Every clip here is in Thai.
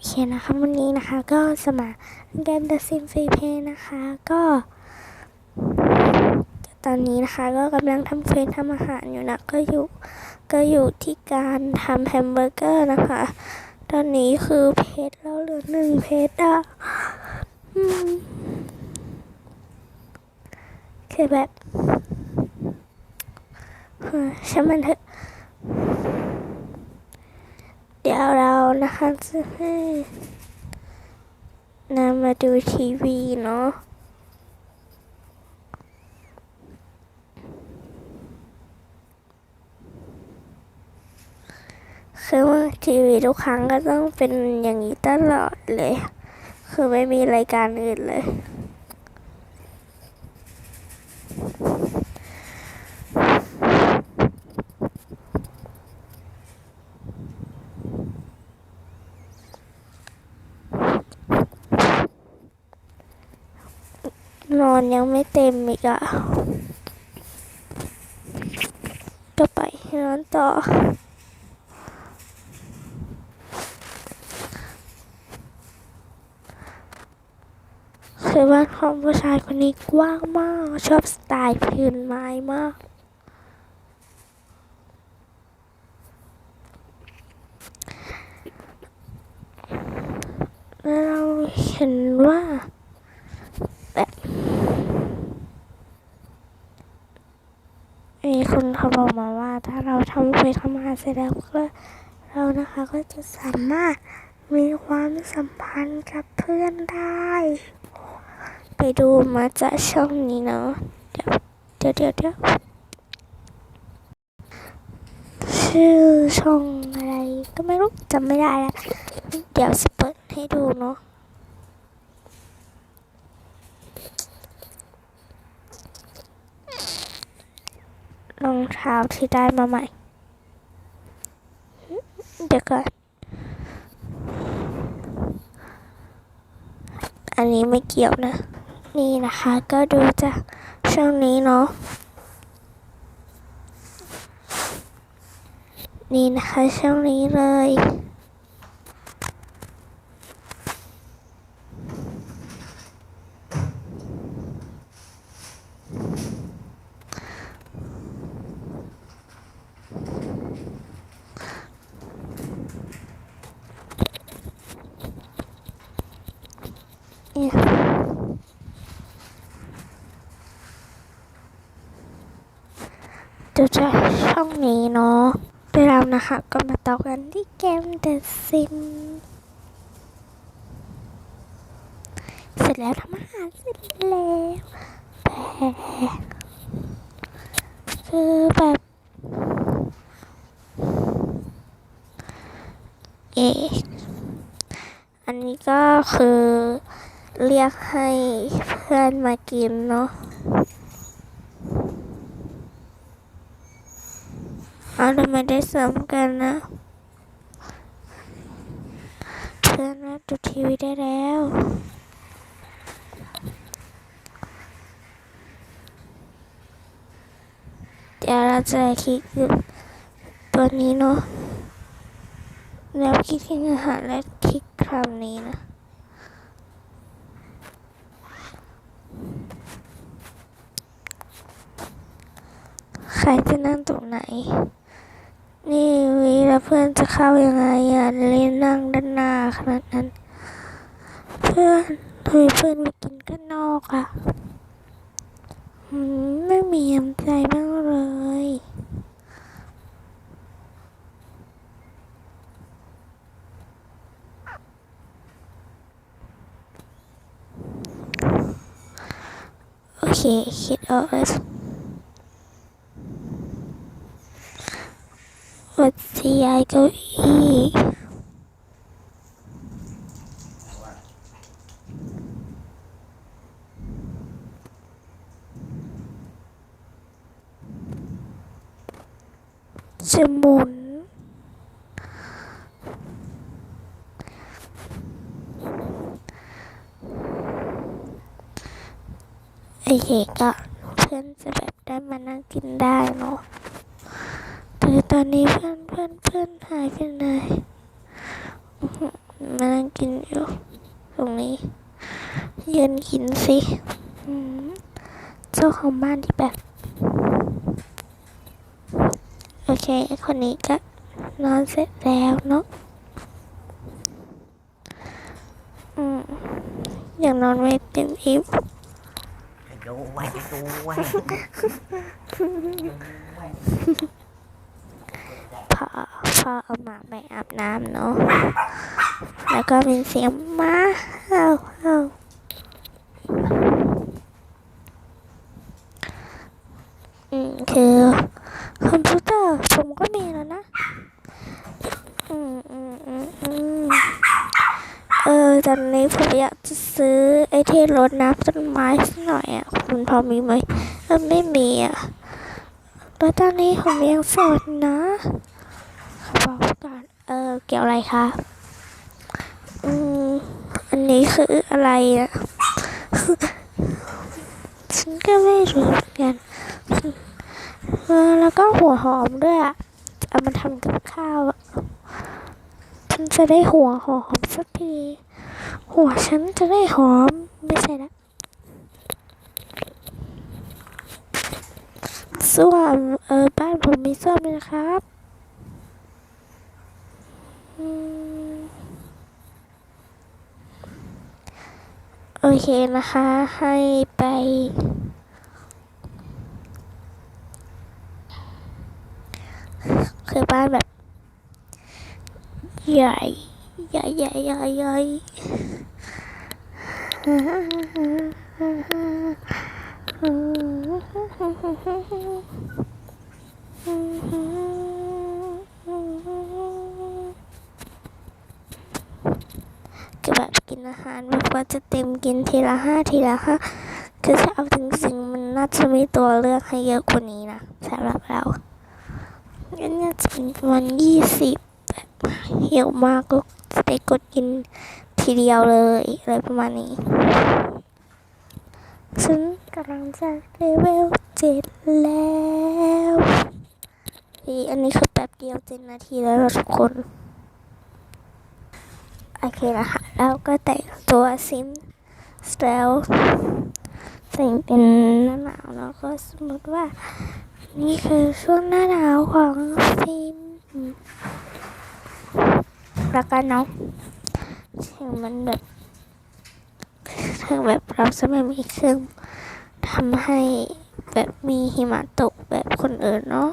โอเคนะคะวันนี้นะคะ ก็สมาเกม The Sim Free Play นะคะ ก็ตอนนี้นะคะ ก็กำลังทำเฟซทำอาหารอยู่นะ ก็อยู่ก็อยู่ที่การทำแฮมเบอร์เกอร์นะคะ ตอนนี้คือเพจเราเหลือหนึ่งเพจอะอืมคือแบบเฮ้ยช่างมันเถอะ เดี๋ยวเรา นะคะจะให้นำมาดูทีวีเนาะคือว่าทีวีทุกครั้งก็ต้องเป็นอย่างนี้ตลอดเลย คือไม่มีรายการอื่นเลย นอนยังไม่เต็มอีกอะก็ไปนอนต่อ คือบ้านของผู้ชายคนนี้กว้างมาก ชอบสไตล์พื้นไม้มาก แล้วเราเห็นว่าแบบ มีคนเขาบอกมาว่า ถ้าเราทำไปทำงานเสร็จแล้วก็เรานะคะก็จะสามารถมีความสัมพันธ์กับเพื่อนได้ ไปดูมาจากช่องนี้เนาะเดี๋ยวเดี๋ยวเดี๋ยวเดี๋ยวชื่อช่องอะไรก็ไม่รู้จำไม่ได้แล้วเดี๋ยวจะเปิดให้ดูเนาะ รองเท้าที่ได้มาใหม่ เดี๋ยวก่อน อันนี้ไม่เกี่ยวนะ นี่นะคะก็ดูจากช่องนี้เนาะ นี่นะคะช่องนี้เลยเนี่ย ดูจากช่องนี้เนาะไปแล้วนะคะ ก็มาต่อกันที่เกม The Sim เสร็จแล้วทำอาหารเสร็จแล้วแต่คือแบบเออันนี้ก็คือเรียกให้เพื่อนมากินเนาะเอา ทำไมได้ซ้ำกันนะ เพื่อนมาดูทีวีได้แล้วเดี๋ยวเราจะคลิกตัวนี้เนาะแล้วคลิกที่อหาและคลิกคำนี้นะใครจะนั่งตรงไหน นี่วีแล้วเพื่อนจะเข้ายังไงอะเล่นนั่งด้านหน้าขนาดนั้น เพื่อนทำไมเพื่อนไปกินกันนอกอะไม่มีน้ำใจบ้างเลยโอเคคิดออกแล้ววัดที่ ย้ายเก้าอี้จะหมุนไอเอกอะเพื่อนจะแบบได้มานั่งกินได้เนาะ ต่ตอนนี้เพื่อนเพื่อนเพื่อนหายไปไหนอื้อหือมานั่งกินอยู่ตรงนี้ ยืนกินสิอืมเจ้าของบ้านที่แบบ โอเค คนนี้ก็นอนเสร็จแล้วเนาะอืมยังนอนไม่เต็มอิ่มไปดูไว้ไปดูไว้พอ พอเอาหมาไปอาบน้ำเนาะ แล้วก็เป็นเสียงหมาเห่าเห่าอืมคือคอมพิวเตอร์ผมก็มีแล้วนะ อืมอืมอืมอืมเออตอนนี้ผมอยากจะซื้อไอ้ที่รดน้ำต้นไม้สักหน่อยอะ คุณพอมีไหมเออไม่มีอะแล้วตอนนี้ผมยังโสดนะ บอกก่อนเออเกี่ยวอะไรคะอืมอันนี้คืออะไรอะฉันก็ไม่รู้เหมือนกันเออแล้วก็หัวหอมด้วยอะเอามาทำกับข้าวฉันจะได้หัวหอมสักทีหัวฉันจะได้หอมไม่ใช่ละส้วมเออบ้านผมมีส้วมเลยนะครับ โอเคนะคะ ให้ไป คือบ้านแบบ ใหญ่ใหญ่ใหญ่ใหญ่ใหญ่คือแบบกิน อาหารแบบว่าจะเต็มกินทีละห้าทีละห้าคือถ้าเอาจริงๆมันน่าจะมีตัวเลือกให้เยอะกว่านี้นะสำหรับเรางั้นจะเป็นประมาณยี่สิบแบบหิวมากก็จะได้กดกินทีเดียวเลยอะไรประมาณนี้ฉันกำลังจะเลเวลเจ็ดแล้วนี่อันนี้คือแป๊บเดียวเจ็ดนาทีแล้วทุกคน โอเคนะคะแล้วก็แต่งตัวซิมสเตลแต่งเป็นหน้าหนาวเนาะก็สมมติว่า นี่คือช่วงหน้าหนาวของซิมแล้วกันเนาะถึงมันแบบถึงแบบเราจะไม่มีเครื่องทำให้แบบมีหิมะตกแบบคนอื่นเนาะ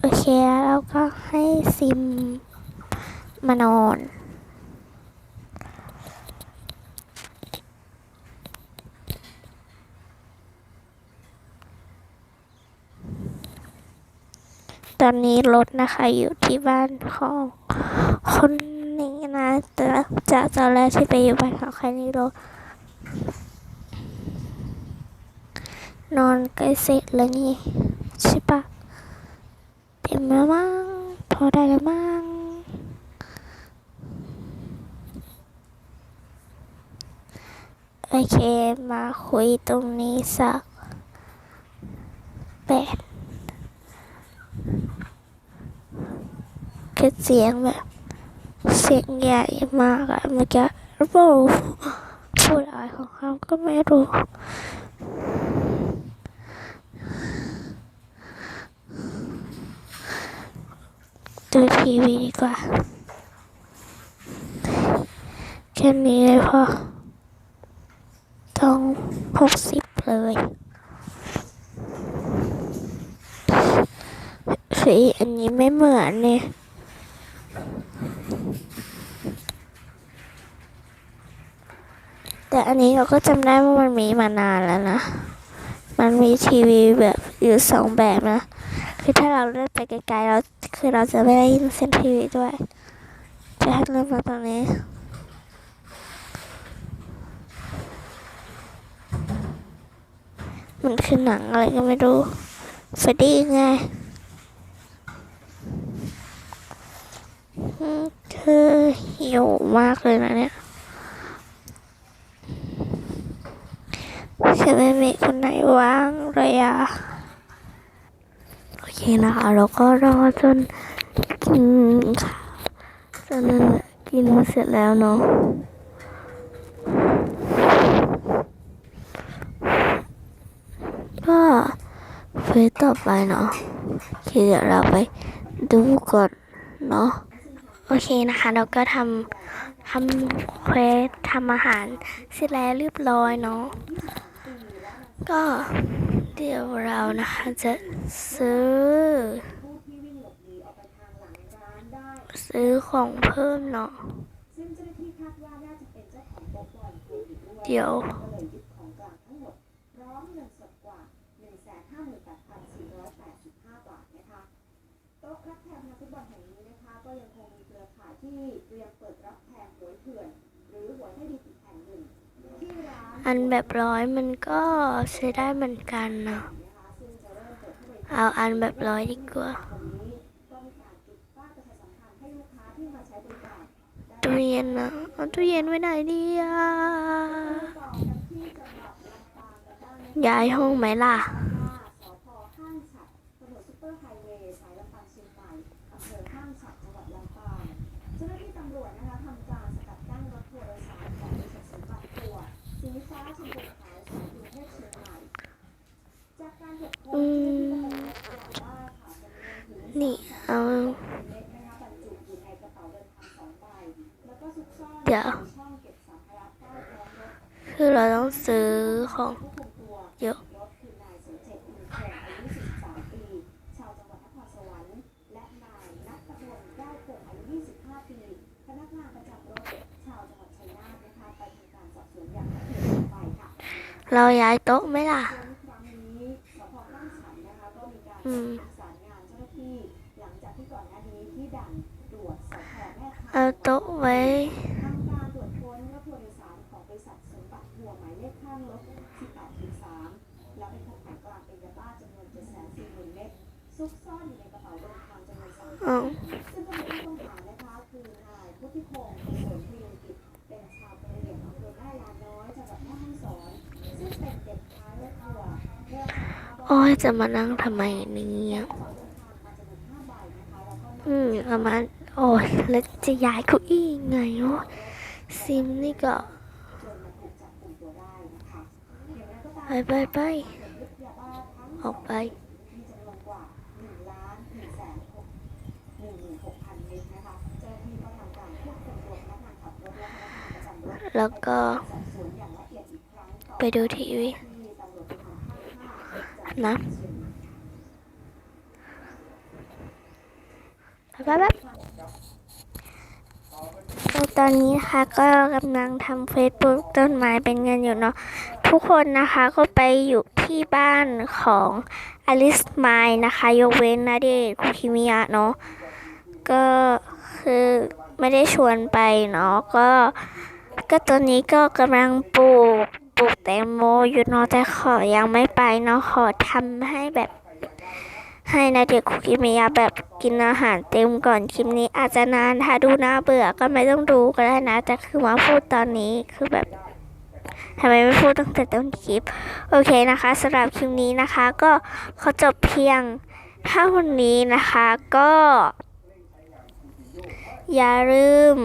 โอเคแล้วก็ให้ซิมมานอน ตอนนี้รถนะคะอยู่ที่บ้านของคนนี้นะแต่จากตอนแรกที่ไปอยู่บ้านของใครนี่รถนอนใกล้เสร็จแล้วนี่ใช่ปะเต็มแล้วมั้งพอได้แล้วมั้งโอเคมาคุยตรงนี้สักแปด คือเสียงแบบเสียงใหญ่มากอะเมื่อกี้โอ้พูดอะไรของเขาก็ไม่รู้ดูทีวีดีกว่า แค่นี้เลยพอต้องหกสิบเลยสีอันนี้ไม่เหมือนเนี่ย แต่อันนี้เราก็จำได้ว่ามันมีมานานแล้วนะ มันมีทีวีแบบอยู่สองแบบนะ คือถ้าเราเลื่อนไปไกลๆเราคือเราจะไม่ได้ยินเสียงทีวีด้วยแต่ถ้เลื่อนมาตรงนี้มันคือหนังอะไรก็ไม่รู้เฟรดดี้ไงคือหิวมากเลยนะเนี่ย คือไม่มีคนไหนว่างเลยอะโอเคนะคะเราก็รอจนกินข้าวจนกินเสร็จแล้วเนาะก็เฟซต่อไปเนาะโอเคเดี๋ยวเราไปดูก่อนเนาะโอเคนะคะ เราก็ทำทำเควสทำอาหารเสร็จแล้วเรียบร้อยเนาะ ก็เดี๋ยวเรานะคะจะซื้อ ซื้อของเพิ่มเนาะเดี๋ยวเงินสดกว่า158,485บาทนะคะโต๊ะรับแทนนักฟุตบอลแห่งนี้นะคะ ก็ยังคงมีเครือข่ายที่เตรียมเปิดรับแทนหวยเถื่อน หรือหวยให้ดีอีกแห่งหนึ่ง ที่ร้าน อันแบบร้อยมันก็ใช้ได้เหมือนกันเนาะเอาอันแบบร้อยดีกว่าตู้เย็นนะเอาตู้เย็นไว้ไหนดีอะย้ายห้องไหมล่ะะใต้ท้องรถคือเราต้องซื้อของเยอะเรายนัทพลแก้วคงอายุ25ปีพนักงากโต๊ะไหมล่ะ อืม เอาโต๊ะไว้โดยสารของบริษัทสมบัติทัวร์หมายเลขข้างรถ18-3แล้วไปพบของกลางเป็นยาบ้าจำนวน740,000เม็ดซุกซ่อนอยู่ในกระเป๋านทางจำนวน3อ๋อซึ่งก็มีผู้ต้องหานะคะคือนายพุทธิพงศ์ประเนี่ยอำเภอแม่ลาน้อยจังหวัดแม่ฮ่องสอนซึ่งเป็นเด็กท้ายระมานั่ โอ้ยแล้วจะย้ายเก้าอี้ไงวะซิมนี่ก็ ไปไปไปออกไปแล้วก็ ไปดูทีวีที่ตำรวจภูธรภาคห้าจากนะเชียงใหม่ไปไป ตอนนี้นะคะก็กำลังทำเฟซบุ๊กต้นไม้เป็นเงินอยู่เนาะทุกคนนะคะก็ไปอยู่ที่บ้านของอลิสไมนะคะ ยกเว้นนาเดชน์คุคิมิยะเนาะก็คือไม่ได้ชวนไปเนาะก็ก็ตอนนี้ก็กำลังปลูกปลูกแตงโมอยู่เนาะแต่ขอยังไม่ไปเนาะขอทำให้แบบ ให้นาเด็กคุกิมิยแบบกินอาหารเต็มก่อนคลิปนี้อาจจะนานถ้าดูน่าเบื่อก็ไม่ต้องดูก็ได้นะ แต่คือมาพูดตอนนี้คือแบบทำไมไม่พูดตั้งแต่ต้นคลิป โอเคนะคะสำหรับคลิปนี้นะคะ ก็ขอจบเพียงเท่านี้นะคะก็ อย่าลืม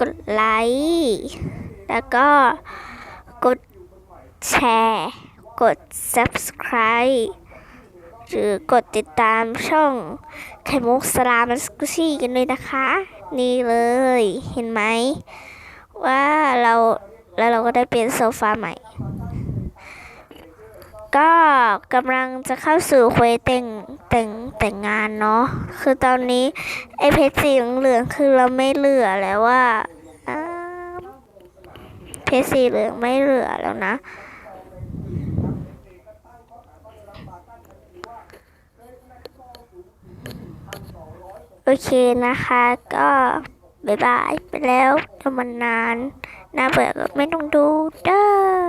กดไลค์แล้วก็กดแชร์ กด subscribe หรือกดติดตามช่องไข่มุกสลามันสกุชี่กันเลยนะคะ นี่เลยเห็นไหม ว่าเราแล้วเราก็ได้เปลี่ยนโซฟาใหม่ ก็กำลังจะเข้าสู่ควสแต่งแต่งแต่งงานเนาะคือตอนนี้ ไอเพชรสีเหลืองคือเราไม่เหลือแล้วว่าเพชรสีเหลืองไม่เหลือแล้วนะ โอเคนะคะ ก็บายบายไปแล้วถ้ามันนานน่าเบื่อก็ไม่ต้องดูเด้อ